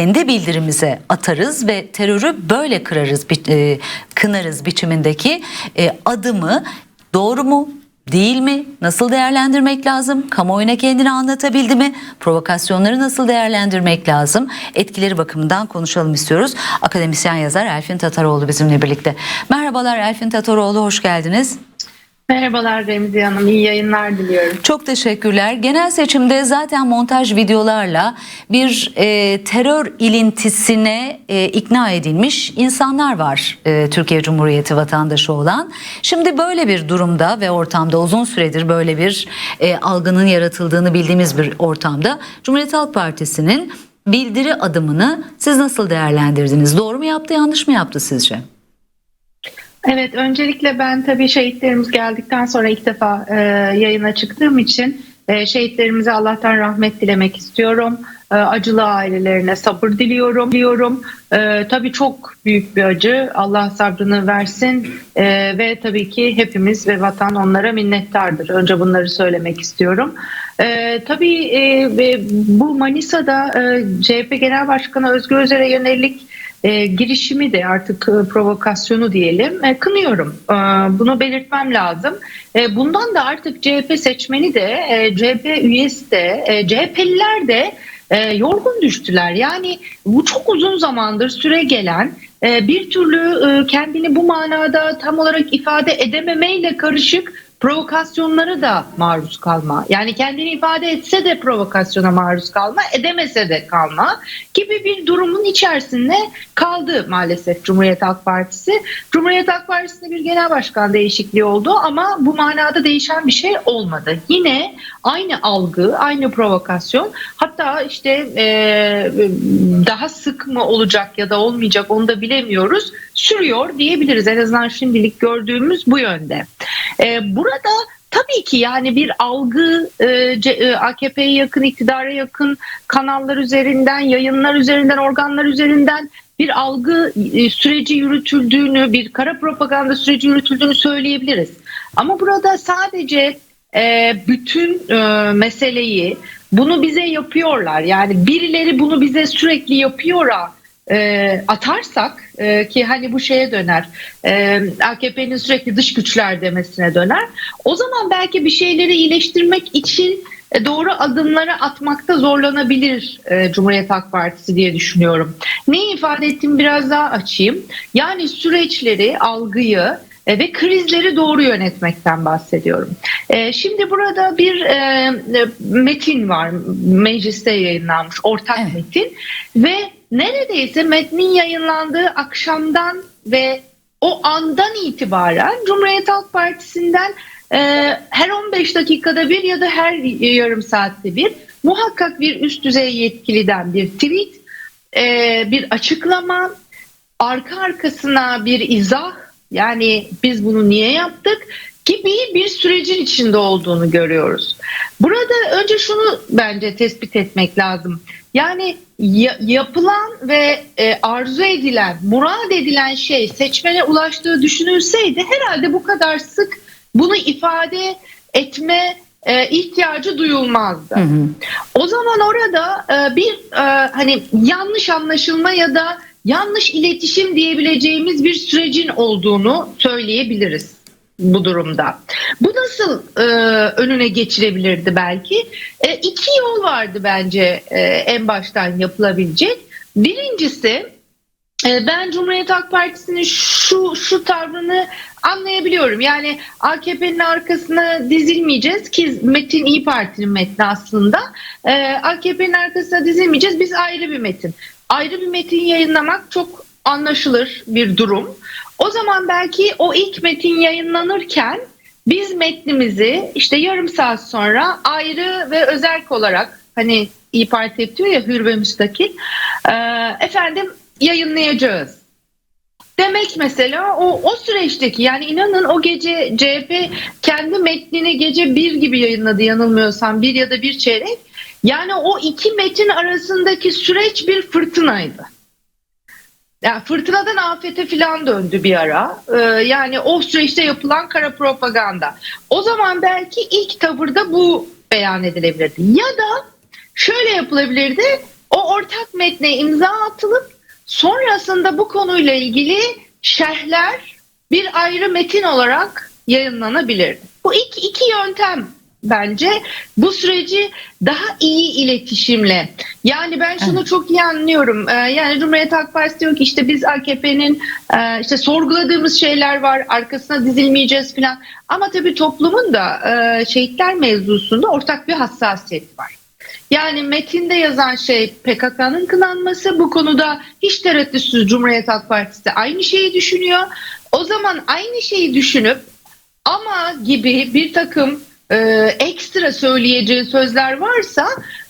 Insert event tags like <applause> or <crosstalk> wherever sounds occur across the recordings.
kendi bildirimize atarız ve terörü böyle kırarız, bi- e, kınarız biçimindeki e, adımı doğru mu? Değil mi? Nasıl değerlendirmek lazım? Kamuoyuna kendini anlatabildi mi? Provokasyonları nasıl değerlendirmek lazım? Etkileri bakımından konuşalım istiyoruz. Akademisyen yazar Elfin Tataroğlu bizimle birlikte. Merhabalar Elfin Tataroğlu, hoş geldiniz. Merhabalar Remzi Hanım, iyi yayınlar diliyorum. Çok teşekkürler. Genel seçimde zaten montaj videolarla bir e, terör ilintisine e, ikna edilmiş insanlar var e, Türkiye Cumhuriyeti vatandaşı olan. Şimdi böyle bir durumda ve ortamda uzun süredir böyle bir e, algının yaratıldığını bildiğimiz bir ortamda Cumhuriyet Halk Partisi'nin bildiri adımını siz nasıl değerlendirdiniz? Doğru mu yaptı, yanlış mı yaptı sizce? Evet, öncelikle ben tabii şehitlerimiz geldikten sonra ilk defa e, yayına çıktığım için e, şehitlerimize Allah'tan rahmet dilemek istiyorum. E, acılı ailelerine sabır diliyorum. diliyorum. E, tabii çok büyük bir acı. Allah sabrını versin E, ve tabii ki hepimiz ve vatan onlara minnettardır. Önce bunları söylemek istiyorum. E, tabii e, bu Manisa'da e, CHP Genel Başkanı Özgür Özel'e yönelik e, girişimi de artık e, provokasyonu diyelim e, kınıyorum. E, bunu belirtmem lazım. E, bundan da artık CHP seçmeni de e, CHP üyesi de e, CHP'liler de e, yorgun düştüler. Yani bu çok uzun zamandır süre gelen e, bir türlü e, kendini bu manada tam olarak ifade edememeyle karışık provokasyonlara da maruz kalma. Yani kendini ifade etse de provokasyona maruz kalma, edemese de kalma gibi bir durumun içerisinde kaldı maalesef Cumhuriyet Halk Partisi. Cumhuriyet Halk Partisi'nde bir genel başkan değişikliği oldu ama bu manada değişen bir şey olmadı. Yine aynı algı, aynı provokasyon hatta işte e, daha sık mı olacak ya da olmayacak onu da bilemiyoruz. Sürüyor diyebiliriz. En azından şimdilik gördüğümüz bu yönde. E, burada tabii ki yani bir algı e, e, AKP'ye yakın, iktidara yakın kanallar üzerinden, yayınlar üzerinden, organlar üzerinden bir algı e, süreci yürütüldüğünü, bir kara propaganda süreci yürütüldüğünü söyleyebiliriz. Ama burada sadece e, bütün e, meseleyi bunu bize yapıyorlar. Yani birileri bunu bize sürekli yapıyora e, atarsak e, ki hani bu şeye döner e, AKP'nin sürekli dış güçler demesine döner o zaman belki bir şeyleri iyileştirmek için e, doğru adımları atmakta zorlanabilir e, Cumhuriyet Halk Partisi diye düşünüyorum. Neyi ifade ettiğimi biraz daha açayım. Yani süreçleri, algıyı e, ve krizleri doğru yönetmekten bahsediyorum. E, Şimdi burada bir e, metin var mecliste yayınlanmış ortak Evet. metin ve neredeyse metnin yayınlandığı akşamdan ve o andan itibaren Cumhuriyet Halk Partisi'nden e, her 15 dakikada bir ya da her yarım saatte bir muhakkak bir üst düzey yetkiliden bir tweet, e, bir açıklama, arka arkasına bir izah yani biz bunu niye yaptık gibi bir sürecin içinde olduğunu görüyoruz. Burada önce şunu bence tespit etmek lazım. Yani ya- yapılan ve e, arzu edilen, murad edilen şey seçmene ulaştığı düşünülseydi herhalde bu kadar sık bunu ifade etme e, ihtiyacı duyulmazdı. Hı hı. O zaman orada e, bir e, hani yanlış anlaşılma ya da yanlış iletişim diyebileceğimiz bir sürecin olduğunu söyleyebiliriz bu durumda. Bu nasıl e, önüne geçirebilirdi belki? E, iki yol vardı bence e, en baştan yapılabilecek. Birincisi e, ben Cumhuriyet Halk Partisi'nin şu şu tavrını anlayabiliyorum. Yani AKP'nin arkasına dizilmeyeceğiz ki Metin İyi Parti'nin metni aslında. E, AKP'nin arkasına dizilmeyeceğiz. Biz ayrı bir metin. Ayrı bir metin yayınlamak çok anlaşılır bir durum. O zaman belki o ilk metin yayınlanırken biz metnimizi işte yarım saat sonra ayrı ve özerk olarak hani İyi Parti hep diyor ya hür ve müstakil e, efendim yayınlayacağız. Demek mesela o, o süreçteki yani inanın o gece CHP kendi metnini gece bir gibi yayınladı yanılmıyorsam bir ya da bir çeyrek. Yani o iki metin arasındaki süreç bir fırtınaydı. Yani fırtınadan afete filan döndü bir ara. Ee, yani o süreçte yapılan kara propaganda. O zaman belki ilk tavırda bu beyan edilebilirdi. Ya da şöyle yapılabilirdi. O ortak metne imza atılıp sonrasında bu konuyla ilgili şerhler bir ayrı metin olarak yayınlanabilir. Bu iki, iki yöntem bence bu süreci daha iyi iletişimle yani ben şunu çok iyi anlıyorum Ee, yani Cumhuriyet Halk Partisi diyor ki işte biz AKP'nin e, işte sorguladığımız şeyler var arkasına dizilmeyeceğiz falan ama tabii toplumun da e, şehitler mevzusunda ortak bir hassasiyet var. Yani metinde yazan şey PKK'nın kınanması bu konuda hiç tereddütsüz Cumhuriyet Halk Partisi de aynı şeyi düşünüyor. O zaman aynı şeyi düşünüp ama gibi bir takım e, ekstra söyleyeceği sözler varsa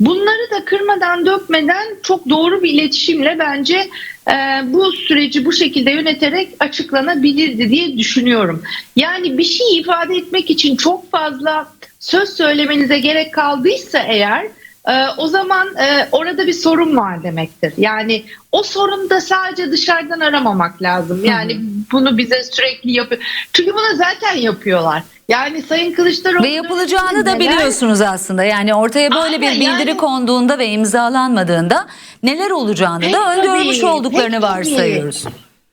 bunları da kırmadan dökmeden çok doğru bir iletişimle bence e, bu süreci bu şekilde yöneterek açıklanabilirdi diye düşünüyorum. Yani bir şey ifade etmek için çok fazla söz söylemenize gerek kaldıysa eğer e, o zaman e, orada bir sorun var demektir. Yani o sorunu da sadece dışarıdan aramamak lazım. Yani bunu bize sürekli yapıyor. Çünkü bunu zaten yapıyorlar. Yani Sayın Kılıçdaroğlu Ve yapılacağını da neler- biliyorsunuz aslında. Yani ortaya böyle Aynen, bir bildiri yani- konduğunda ve imzalanmadığında neler olacağını Pek da öngörmüş olduklarını pek varsayıyoruz.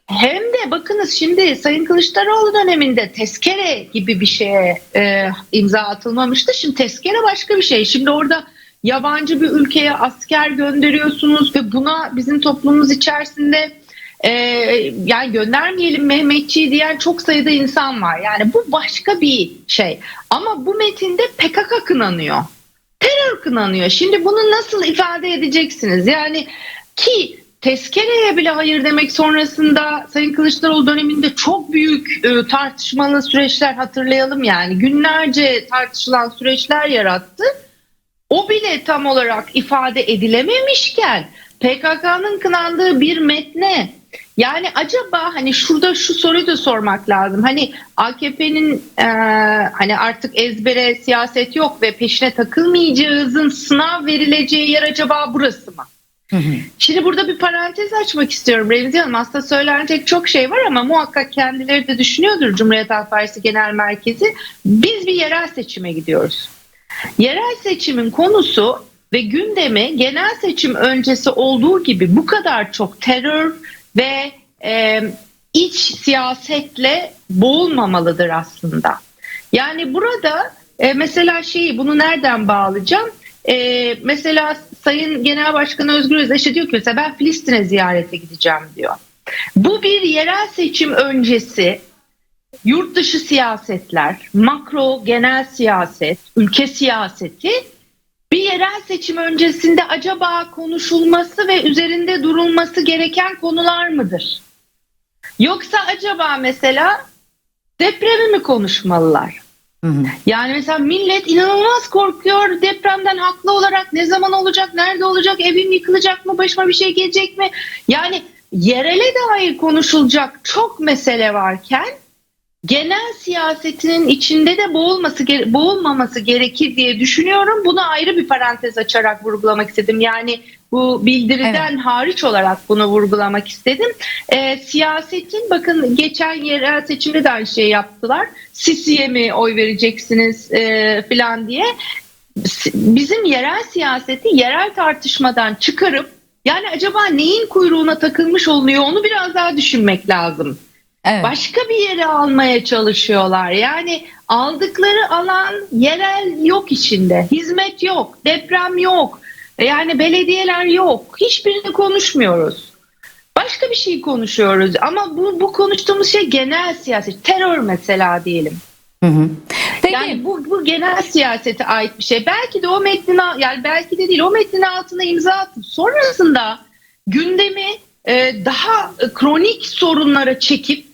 Hem de bakınız şimdi Sayın Kılıçdaroğlu döneminde tezkere gibi bir şeye e, imza atılmamıştı. Şimdi tezkere başka bir şey. Şimdi orada yabancı bir ülkeye asker gönderiyorsunuz ve buna bizim toplumumuz içerisinde e, yani göndermeyelim Mehmetçiği diyen çok sayıda insan var. Yani bu başka bir şey. Ama bu metinde PKK kınanıyor. Terör kınanıyor. Şimdi bunu nasıl ifade edeceksiniz? Yani ki tezkereye bile hayır demek sonrasında Sayın Kılıçdaroğlu döneminde çok büyük e, tartışmalı süreçler hatırlayalım yani günlerce tartışılan süreçler yarattı. O bile tam olarak ifade edilememişken PKK'nın kınandığı bir metne yani acaba hani şurada şu soruyu da sormak lazım. Hani AKP'nin e, hani artık ezbere siyaset yok ve peşine takılmayacağızın sınav verileceği yer acaba burası mı? Şimdi burada bir parantez açmak istiyorum Remzi Hanım. Aslında söylenecek çok şey var ama muhakkak kendileri de düşünüyordur Cumhuriyet Halk Partisi Genel Merkezi. Biz bir yerel seçime gidiyoruz. Yerel seçimin konusu ve gündemi genel seçim öncesi olduğu gibi bu kadar çok terör ve e, iç siyasetle boğulmamalıdır aslında. Yani burada e, mesela şeyi bunu nereden bağlayacağım? E, mesela Sayın Genel Başkanı Özgür Özel diyor ki mesela ben Filistin'e ziyarete gideceğim diyor. Bu bir yerel seçim öncesi yurt dışı siyasetler, makro genel siyaset, ülke siyaseti bir yerel seçim öncesinde acaba konuşulması ve üzerinde durulması gereken konular mıdır? Yoksa acaba mesela depremi mi konuşmalılar? Yani mesela millet inanılmaz korkuyor depremden haklı olarak ne zaman olacak, nerede olacak, evim yıkılacak mı, başıma bir şey gelecek mi? Yani yerele dair konuşulacak çok mesele varken genel siyasetinin içinde de boğulması boğulmaması gerekir diye düşünüyorum. Bunu ayrı bir parantez açarak vurgulamak istedim. Yani bu bildiriden hariç olarak bunu vurgulamak istedim. Ee, siyasetin bakın geçen yerel seçimde de aynı şeyi yaptılar. Sisi'ye mi oy vereceksiniz e, falan diye. Bizim yerel siyaseti yerel tartışmadan çıkarıp yani acaba neyin kuyruğuna takılmış oluyor onu biraz daha düşünmek lazım Evet. başka bir yere almaya çalışıyorlar. Yani aldıkları alan yerel yok içinde. Hizmet yok, deprem yok. Yani belediyeler yok. Hiçbirini konuşmuyoruz. Başka bir şey konuşuyoruz ama bu, bu konuştuğumuz şey genel siyaset. Terör mesela diyelim. Hı hı. Peki. Yani bu, bu genel siyasete ait bir şey. Belki de o metnin yani belki de değil o metnin altına imza atıp sonrasında gündemi e, daha kronik sorunlara çekip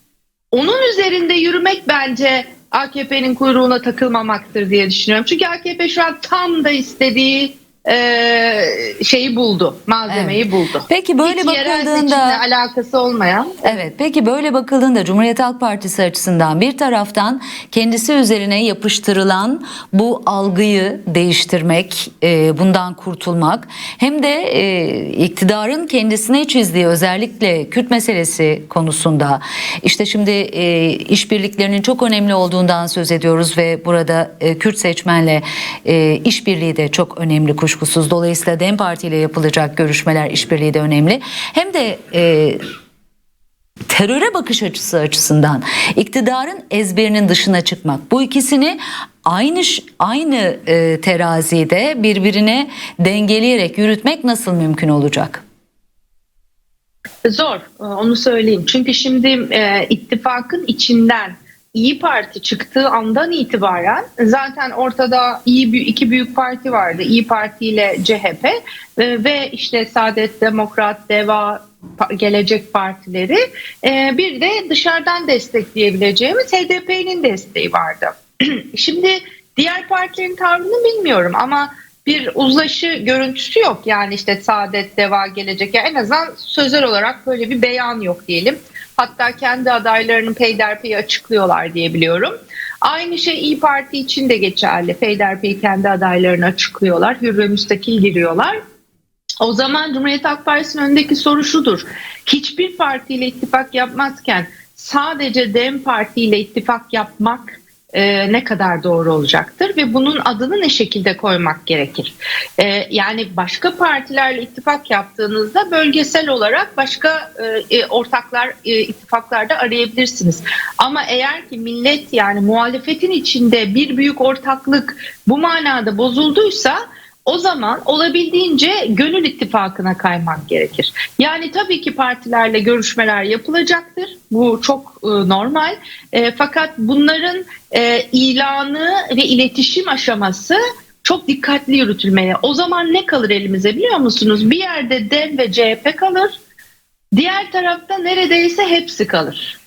onun üzerinde yürümek bence AKP'nin kuyruğuna takılmamaktır diye düşünüyorum. Çünkü AKP şu an tam da istediği e, şeyi buldu, malzemeyi buldu. Peki böyle Hiç bakıldığında alakası olmayan Evet peki böyle bakıldığında Cumhuriyet Halk Partisi açısından bir taraftan kendisi üzerine yapıştırılan bu algıyı değiştirmek, e, bundan kurtulmak hem de e, iktidarın kendisine çizdiği özellikle Kürt meselesi konusunda işte şimdi e, işbirliklerinin çok önemli olduğundan söz ediyoruz ve burada e, Kürt seçmenle e, işbirliği de çok önemli kuşkusuz. Kuşkusuz. Dolayısıyla DEM Parti ile yapılacak görüşmeler, işbirliği de önemli. Hem de e, teröre bakış açısı açısından iktidarın ezberinin dışına çıkmak. Bu ikisini aynı aynı e, terazide birbirine dengeleyerek yürütmek nasıl mümkün olacak? Zor, onu söyleyeyim. Çünkü şimdi e, ittifakın içinden İyi Parti çıktığı andan itibaren zaten ortada iyi iki büyük parti vardı. İyi Parti ile CHP e, ve işte Saadet Demokrat, Deva, Gelecek Partileri e, bir de dışarıdan destekleyebileceğimiz HDP'nin desteği vardı. <clears throat> Şimdi diğer partilerin tavrını bilmiyorum ama bir uzlaşı görüntüsü yok. Yani işte Saadet, Deva, Gelecek yani en azından sözel olarak böyle bir beyan yok diyelim. Hatta kendi adaylarının peyderpeyi açıklıyorlar diye biliyorum. Aynı şey İyi Parti için de geçerli. Peyderpeyi kendi adaylarını açıklıyorlar. Hür ve müstakil giriyorlar. O zaman Cumhuriyet Halk Partisi'nin önündeki soru şudur. Hiçbir partiyle ittifak yapmazken sadece DEM Parti ile ittifak yapmak e, ne kadar doğru olacaktır ve bunun adını ne şekilde koymak gerekir? E, yani başka partilerle ittifak yaptığınızda bölgesel olarak başka e, e, ortaklar, e, ittifaklarda arayabilirsiniz. Ama eğer ki millet yani muhalefetin içinde bir büyük ortaklık bu manada bozulduysa o zaman olabildiğince gönül ittifakına kaymak gerekir. Yani tabii ki partilerle görüşmeler yapılacaktır. Bu çok e, normal. E, fakat bunların e, ilanı ve iletişim aşaması çok dikkatli yürütülmeli. O zaman ne kalır elimize biliyor musunuz? Bir yerde DEM ve CHP kalır. Diğer tarafta neredeyse hepsi kalır.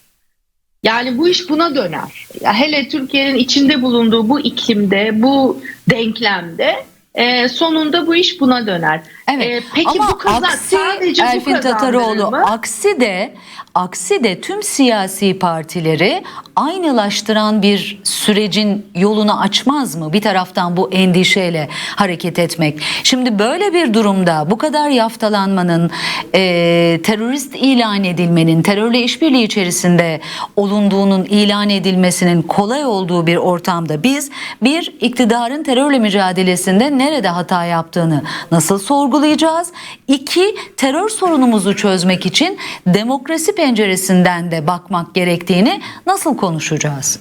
Yani bu iş buna döner. Ya hele Türkiye'nin içinde bulunduğu bu iklimde, bu denklemde e, sonunda bu iş buna döner. Evet. E, peki Ama bu kazan aksi sadece bu Elfin kazandırır Tataroğlu mı? aksi de aksi de tüm siyasi partileri aynılaştıran bir sürecin yolunu açmaz mı? Bir taraftan bu endişeyle hareket etmek. Şimdi böyle bir durumda bu kadar yaftalanmanın, e, terörist ilan edilmenin, terörle işbirliği içerisinde olunduğunun ilan edilmesinin kolay olduğu bir ortamda biz bir iktidarın terörle mücadelesinde nerede hata yaptığını nasıl sorgulayacağız? İki, terör sorunumuzu çözmek için demokrasi penceresinden de bakmak gerektiğini nasıl konuşacağız?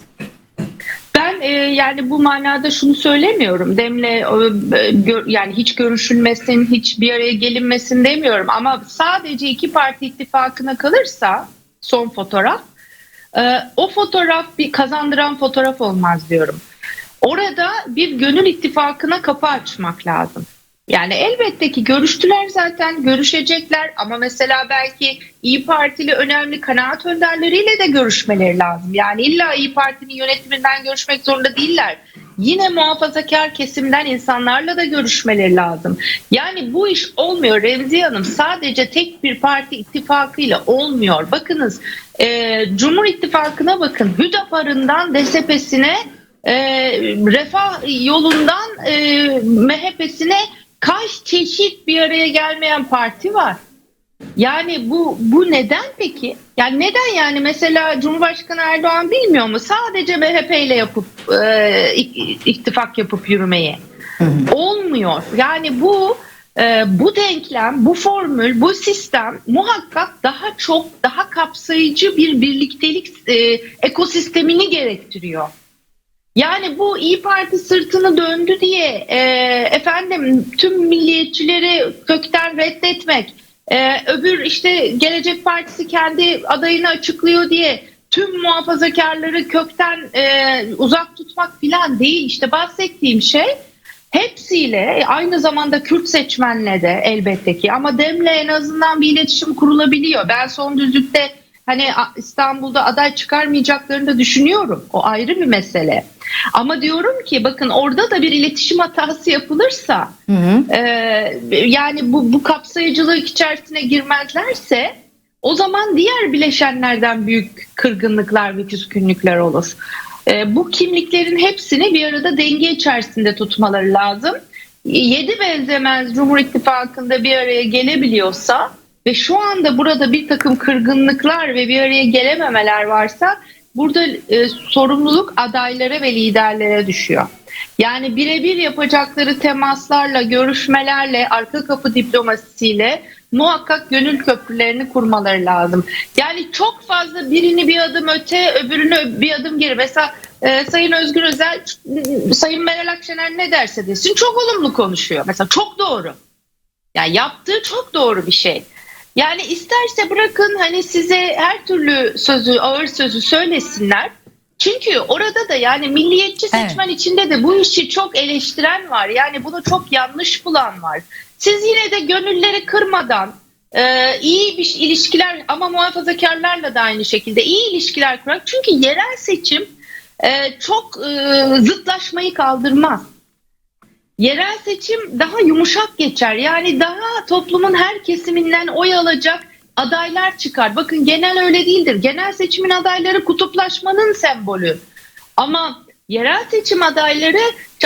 Ben e, yani bu manada şunu söylemiyorum. Demle e, gör- yani hiç görüşülmesin, hiç bir araya gelinmesin demiyorum. Ama sadece iki parti ittifakına kalırsa son fotoğraf, e, o fotoğraf bir kazandıran fotoğraf olmaz diyorum. Orada bir gönül ittifakına kapı açmak lazım. Yani elbette ki görüştüler zaten, görüşecekler ama mesela belki İyi Partili önemli kanaat önderleriyle de görüşmeleri lazım. Yani illa İyi Parti'nin yönetiminden görüşmek zorunda değiller. Yine muhafazakar kesimden insanlarla da görüşmeleri lazım. Yani bu iş olmuyor Remziye Hanım. Sadece tek bir parti ittifakıyla olmuyor. Bakınız e, Cumhur İttifakı'na bakın. Hüdapar'ından DSP'sine e, refah yolundan e, MHP'sine kaç çeşit bir araya gelmeyen parti var. Yani bu bu neden peki? Yani neden yani mesela Cumhurbaşkanı Erdoğan bilmiyor mu? Sadece MHP ile yapıp e, ittifak yapıp yürümeyi. Olmuyor. Yani bu e, bu denklem, bu formül, bu sistem muhakkak daha çok, daha kapsayıcı bir birliktelik e, ekosistemini gerektiriyor. Yani bu İyi Parti sırtını döndü diye e, efendim tüm milliyetçileri kökten reddetmek, e, öbür işte Gelecek Partisi kendi adayını açıklıyor diye tüm muhafazakarları kökten e, uzak tutmak filan değil. İşte bahsettiğim şey hepsiyle aynı zamanda Kürt seçmenle de elbette ki ama Dem'le en azından bir iletişim kurulabiliyor. Ben son düzlükte hani İstanbul'da aday çıkarmayacaklarını da düşünüyorum. O ayrı bir mesele. Ama diyorum ki bakın orada da bir iletişim hatası yapılırsa e, yani bu, bu kapsayıcılık içerisine girmezlerse o zaman diğer bileşenlerden büyük kırgınlıklar ve küskünlükler olur. E, bu kimliklerin hepsini bir arada denge içerisinde tutmaları lazım. Yedi benzemez Cumhur İttifakı'nda bir araya gelebiliyorsa ve şu anda burada bir takım kırgınlıklar ve bir araya gelememeler varsa burada e, sorumluluk adaylara ve liderlere düşüyor. Yani birebir yapacakları temaslarla, görüşmelerle, arka kapı diplomasisiyle muhakkak gönül köprülerini kurmaları lazım. Yani çok fazla birini bir adım öte, öbürünü bir adım geri. Mesela e, Sayın Özgür Özel, Sayın Meral Akşener ne derse desin çok olumlu konuşuyor. Mesela çok doğru. Yani yaptığı çok doğru bir şey. Yani isterse bırakın hani size her türlü sözü, ağır sözü söylesinler. Çünkü orada da yani milliyetçi Evet. seçmen içinde de bu işi çok eleştiren var. Yani bunu çok yanlış bulan var. Siz yine de gönülleri kırmadan e, iyi bir ilişkiler ama muhafazakarlarla da aynı şekilde iyi ilişkiler kurarak. Çünkü yerel seçim e, çok e, zıtlaşmayı kaldırmaz. Yerel seçim daha yumuşak geçer. Yani daha toplumun her kesiminden oy alacak adaylar çıkar. Bakın genel öyle değildir. Genel seçimin adayları kutuplaşmanın sembolü. Ama yerel seçim adayları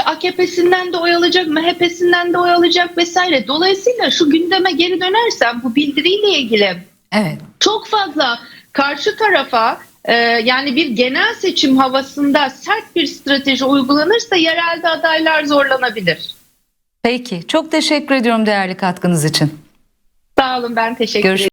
AKP'sinden de oy alacak, MHP'sinden de oy alacak vesaire. Dolayısıyla şu gündeme geri dönersem bu bildiriyle ilgili Evet. çok fazla karşı tarafa e, yani bir genel seçim havasında sert bir strateji uygulanırsa yerelde adaylar zorlanabilir. Peki. Çok teşekkür ediyorum değerli katkınız için. Sağ olun ben teşekkür Görüş- ederim.